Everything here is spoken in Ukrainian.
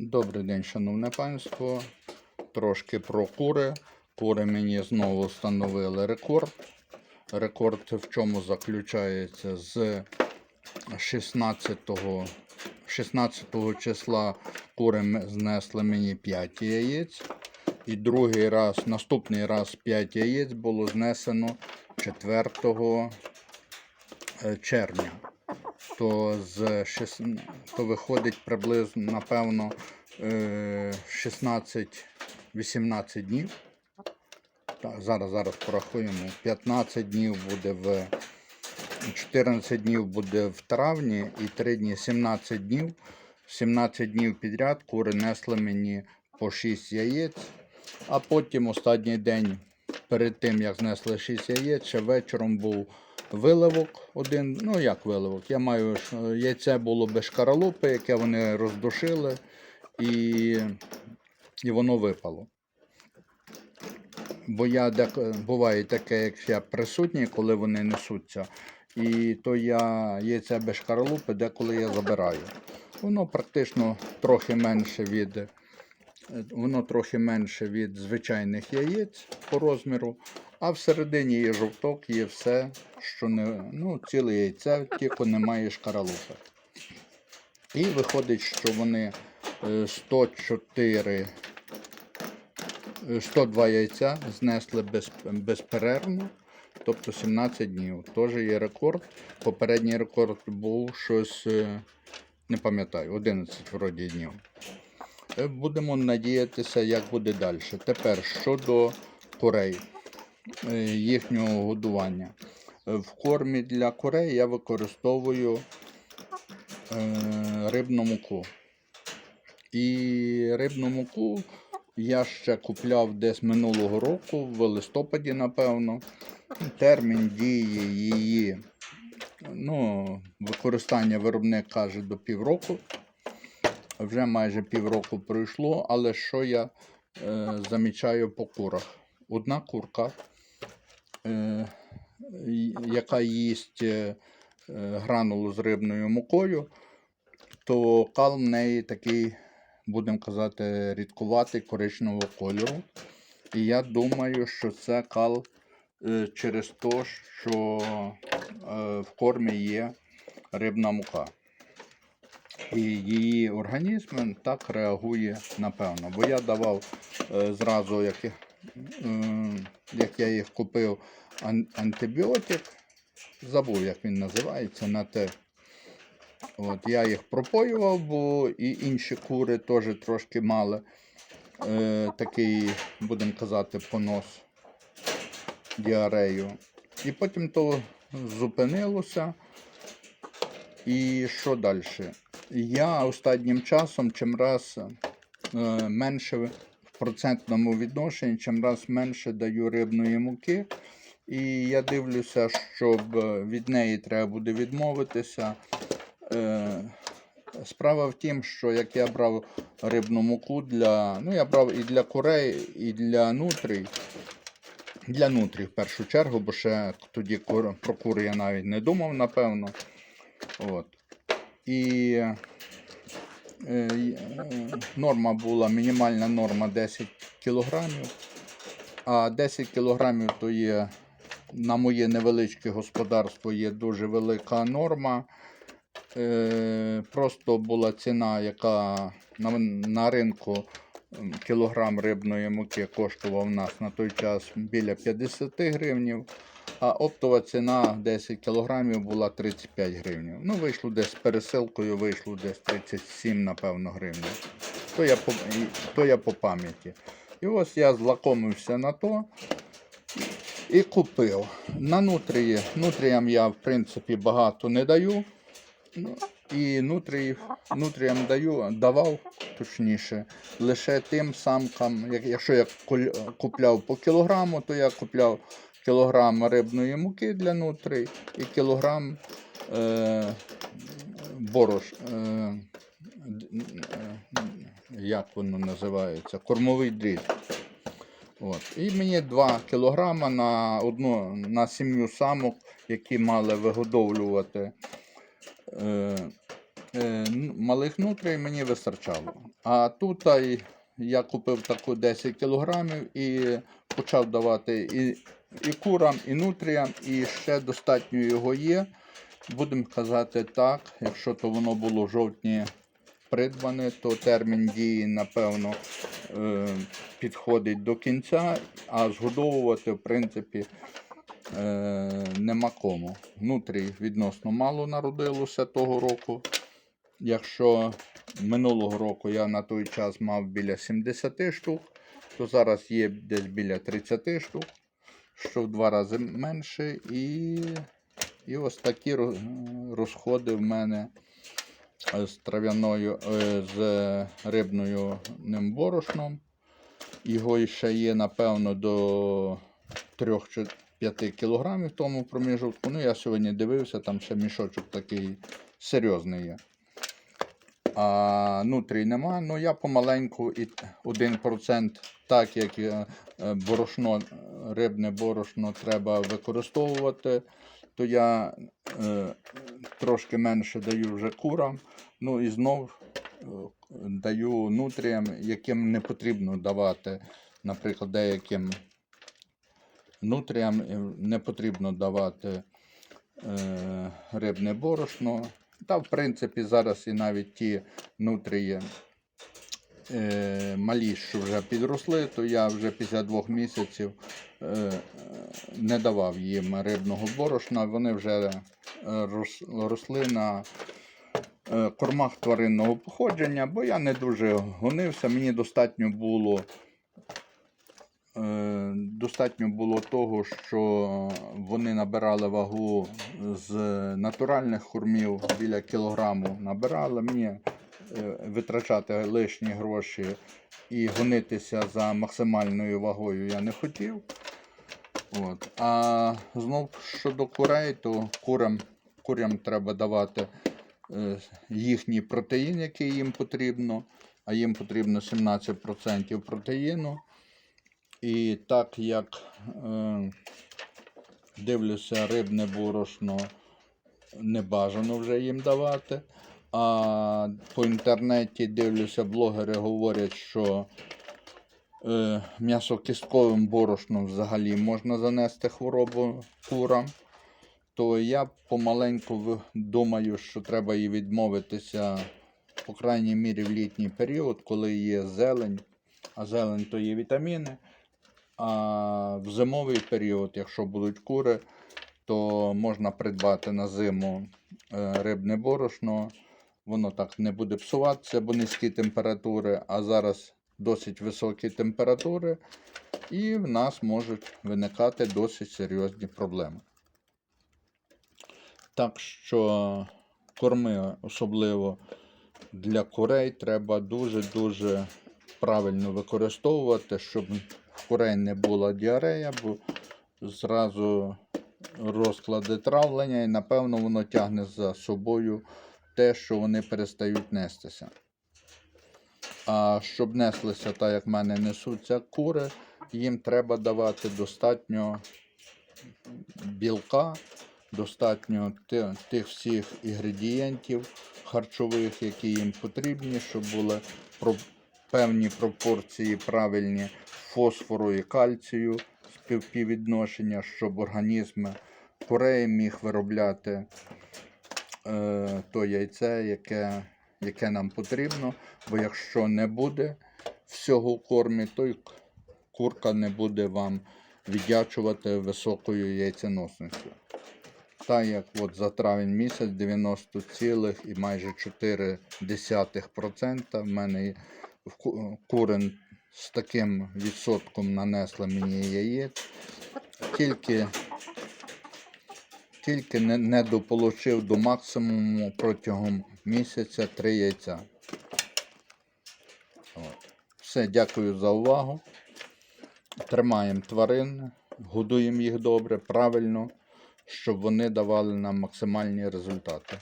Добрий день, шановне панство. Трошки про кури. Кури мені знову встановили рекорд. Рекорд в чому заключається з 16, 16 числа кури знесли мені 5 яєць. І другий раз, наступний раз 5 яєць було знесено 4 е, червня то з 6, то виходить приблизно, напевно, е, 16-18 днів. Так, зараз, зараз порахуємо. 15 днів буде в 14 днів буде в травні і 3 дні 17 днів. 17 днів підряд кури несли мені по 6 яєць, а потім останній день перед тим, як знесли 6 яєць, ще вечором був виливок один. Ну як виливок? Я маю е, яйце було без шкаралупи, яке вони роздушили, і, і воно випало. Бо я буває таке, як я присутній, коли вони несуться. І то я яйце без шкаралупи, деколи я забираю. Воно практично трохи менше від е, воно трохи менше від звичайних яєць по розміру, а всередині є жовток, є все, що не ну, ціле яйце, тільки немає шкаралупи. І виходить, що вони е, 104, е, 102 яйця знесли без, безперервно, тобто 17 днів. Теж є рекорд. Попередній рекорд був щось, е, не пам'ятаю, 11 вроді днів. Е, Будемо надіятися, як буде далі. Тепер щодо курей, е, їхнього годування. Е, В кормі для курей я використовую е, рибну муку. І рибну муку я ще купляв десь минулого року, в листопаді, напевно. Термін дії її ну, використання виробник каже до півроку вже майже півроку пройшло, але що я е, замічаю по курах? Одна курка, е, яка їсть е, е, гранулу з рибною мукою, то кал в неї такий, будемо казати, рідкуватий коричневого кольору. І я думаю, що це кал е, через те, що е, в кормі є рибна мука. І її організм так реагує напевно. Бо я давав е, зразу, як, як я їх купив антибіотик, забув, як він називається, на те. От, я їх пропоював, бо і інші кури теж трошки мали е, такий, будемо казати, понос діарею. І потім то зупинилося. І що далі? Я останнім часом чим раз е, менше процентному відношенні, чим раз менше даю рибної муки. І я дивлюся, щоб від неї треба буде відмовитися. Е, Справа в тім, що як я брав рибну муку для. Ну, я брав і для курей, і для нутрій. Для нутрій в першу чергу, бо ще тоді про кури я навіть не думав, напевно. От. І норма була, мінімальна норма 10 кілограмів. А 10 кілограмів то є на моє невеличке господарство є дуже велика норма. Е, просто була ціна, яка на, на ринку кілограм рибної муки коштував у нас на той час біля 50 гривнів. А оптова ціна 10 кілограмів була 35 гривень. Ну, вийшло десь з пересилкою, вийшло десь 37, напевно, гривень. То я по, то я по пам'яті. І ось я злакомився на то і купив. На нутрії. Нутріям я, в принципі, багато не даю. Ну, і нутрії, нутріям даю, давав, точніше, лише тим самкам, якщо я купляв по кілограму, то я купляв кілограм рибної муки для нутрій і кілограм е, борош. Е, як воно називається? Кормовий дріт. От. І мені 2 кілограма на одну на сім'ю самок, які мали вигодовлювати е, е, малих нутрій мені вистачало. А тут я купив таку 10 кілограмів і почав давати і, і курам, і нутріям, і ще достатньо його є. Будемо казати так, якщо то воно було в жовтні придбане, то термін дії, напевно, е, підходить до кінця, а згодовувати, в принципі, е, нема кому. Внутрі відносно мало народилося того року. Якщо минулого року я на той час мав біля 70 штук, то зараз є десь біля 30 штук, що в два рази менше. І, і ось такі ро- розходи в мене е, з трав'яною, е, з рибною ним борошном. Його ще є, напевно, до 3-5 кілограмів в тому проміжутку. Ну, я сьогодні дивився, там ще мішочок такий серйозний є. А нутрій нема. Ну я помаленьку і 1%, так як е, борошно, рибне борошно треба використовувати, то я е, трошки менше даю вже курам. Ну і знов е, даю нутріям, яким не потрібно давати, наприклад, деяким нутріям е, не потрібно давати е, рибне борошно. Та, в принципі, зараз і навіть ті нутрії е, малі, що вже підросли, то я вже після двох місяців не давав їм рибного борошна. Вони вже е, росли на е, кормах тваринного походження, бо я не дуже гонився. Мені достатньо було. Е, Достатньо було того, що вони набирали вагу з натуральних кормів біля кілограму набирали. Мені е, витрачати лишні гроші і гонитися за максимальною вагою я не хотів. От. А знов щодо курей, то курям, курям треба давати е, їхній протеїн, який їм потрібно, а їм потрібно 17% протеїну. І так як е, дивлюся, рибне борошно не бажано вже їм давати. А по інтернеті дивлюся, блогери говорять, що е, м'ясокістковим борошном взагалі можна занести хворобу курам. То я помаленьку думаю, що треба і відмовитися, по крайній мірі, в літній період, коли є зелень, а зелень то є вітаміни. А в зимовий період, якщо будуть кури, то можна придбати на зиму е, рибне борошно. Воно так не буде псуватися, бо низькі температури, а зараз досить високі температури, і в нас можуть виникати досить серйозні проблеми. Так що корми, особливо для курей, треба дуже-дуже правильно використовувати, щоб в курей не була діарея, бо зразу розклади травлення, і напевно воно тягне за собою те, що вони перестають нестися. А щоб неслися так, як в мене несуться кури, їм треба давати достатньо білка, достатньо тих всіх інгредієнтів харчових, які їм потрібні, щоб були певні пропорції правильні фосфору і кальцію, співвідношення, щоб організм курей міг виробляти е, то яйце, яке, яке нам потрібно. Бо якщо не буде всього кормі, то й курка не буде вам віддячувати високою яйценосністю. Так як от за травень місяць 90 цілих і майже 0,4% в мене є- в ку- курин з таким відсотком нанесли мені яєць. Тільки, тільки не, не дополучив до максимуму протягом місяця 3 яйця. От. Все, дякую за увагу. Тримаємо тварин, годуємо їх добре, правильно, щоб вони давали нам максимальні результати.